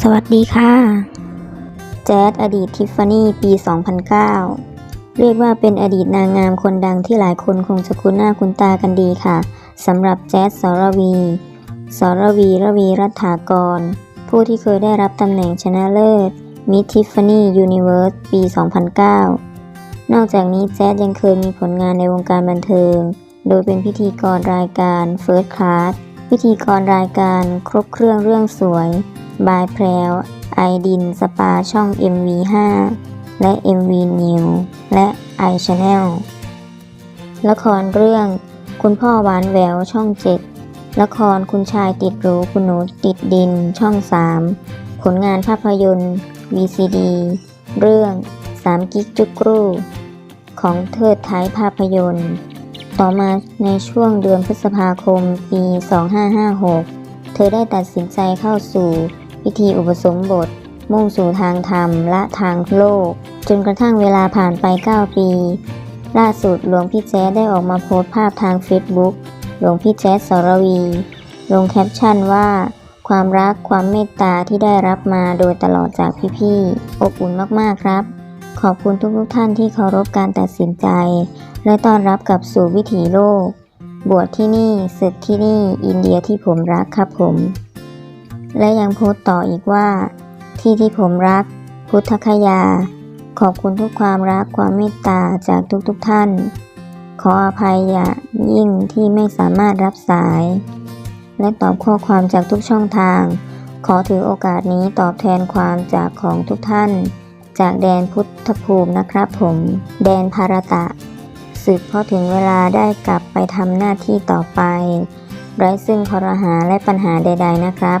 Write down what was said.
สวัสดีค่ะ แจ๊ดอดีตทิฟฟานี่ปี 2009 เรียกว่าเป็นอดีตนางงามคนดังที่หลายคนคงจะคุ้นหน้าคุ้นตากันดีค่ะสำหรับแจ๊ดสรวี สรวีระวีรัฐากร ผู้ที่เคยได้รับตำแหน่งชนะเลิศมิทิฟฟานี่ยูนิเวิร์สปี 2009 นอกจากนี้แจ๊ดยังเคยมีผลงานในวงการบันเทิง โดยเป็นพิธีกรรายการ First Class พิธีกรรายการครบเครื่องเรื่องสวย บายแพรวไอดินสปาช่อง MV5 และ MV New และ i Channel ละครเรื่อง คุณพ่อหวานแหววช่อง7ละครคุณชายติดรูคุณหนูติดดินช่อง3ผลงานภาพยนตร์ VCD เรื่อง3กิ๊กจุกรูของเทิดไทยภาพยนตร์ ต่อมาในช่วงเดือนพฤษภาคมปี 2556 เธอได้ตัดสินใจเข้าสู่ พิธีอุปสมบท มุ่งสู่ทางธรรมและทางโลก จนกระทั่งเวลาผ่านไป 9 ปี ล่าสุดหลวงพี่แจ๊ดได้ออกมาโพสต์ภาพทางเฟซบุ๊กหลวงพี่แจ๊ดสรวี ลงแคปชั่นว่า ความรักความเมตตาที่ได้รับมาโดยตลอดจากพี่ๆอบอุ่นมากๆครับ ขอบคุณทุกๆท่านที่เคารพการตัดสินใจ และต้อนรับกับสู่วิถีโลก บวชที่นี่ศึกที่นี่ อินเดียที่ผมรักครับผม และยังโพสต์ต่ออีกว่า ที่ที่ผมรัก พุทธคยา ขอบคุณทุกความรักความเมตตาจากทุกๆทท่าน ขออภัยอย่ายิ่งที่ไม่สามารถรับสาย และตอบข้อความจากทุกช่องทาง ขอถือโอกาสนี้ตอบแทนความจากของทุกท่าน จากแดนพุทธภูมินะครับผม แดนภารตะสึกพราะถึงเวลาได้กลับไปทำหน้าที่ต่อไป ไร้ซึ่งคอรหาและปัญหาใด ๆนะครับ